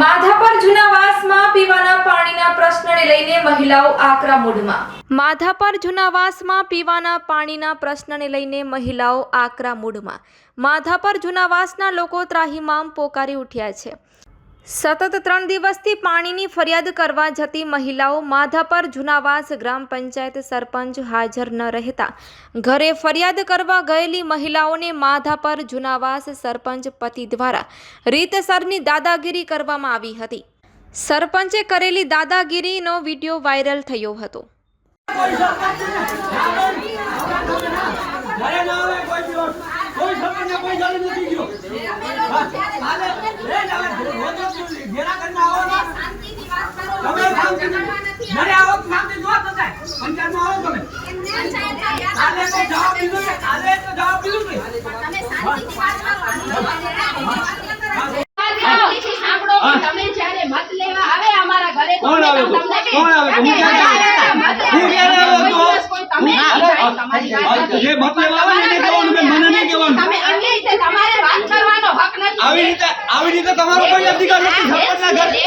માધાપર જુનાવાસમાં પીવાના પાણીના પ્રશ્નને લઈને મહિલાઓ આકરા મૂડમાં. માધાપર જુનાવાસમાં પીવાના પાણીના પ્રશ્નને લઈને મહિલાઓ આકરા મૂડમાં. માધાપર જુનાવાસના લોકો ત્રાહિમામ પોકારી ઉઠ્યા છે. સતત ત્રણ દિવસથી પાણીની ફરિયાદ કરવા જતી મહિલાઓ માધાપર જુનાવાસ ગ્રામ પંચાયત સરપંચ હાજર ન રહેતા. ઘરે ફરિયાદ કરવા ગયેલી મહિલાઓને માધાપર જુનાવાસ સરપંચ પતિ દ્વારા રીતસરની દાદાગીરી કરવામાં આવી હતી. સરપંચે કરેલી દાદાગીરીનો વીડિયો વાયરલ થયો હતો. કોઈ કોઈ સરપંચને કોઈ જાળી નથી ગયો હા, હાલે, લે જ આવે, રોજ રોજ ઘેરા કરીને આવો ને. તમે શાંતિથી- ઘરે આવો તો શાંતિથી જો તો થાય. પંચાયતમાં આવો તમે. હાલે તો જવાબ દીધો છે, હાલે તો જવાબ દીધું છે. તમે જ્યારે મત લેવા આવે? અમારા ઘરે કોણ આવે? કોણ આવે? હું ક્યારે આવ્યો? હું ક્યારે આવ્યો તો? કોઈ તમે વાત જે મત લેવા આવે એને કહેવાનું મને નહીં કહેવાનું. તમે આવી રીતે તમારે વાત કરવાનો હક નથી. આવી રીતે આવી રીતે તમારો કોઈ અધિકાર નથી. સરપંચના ઘરે વાત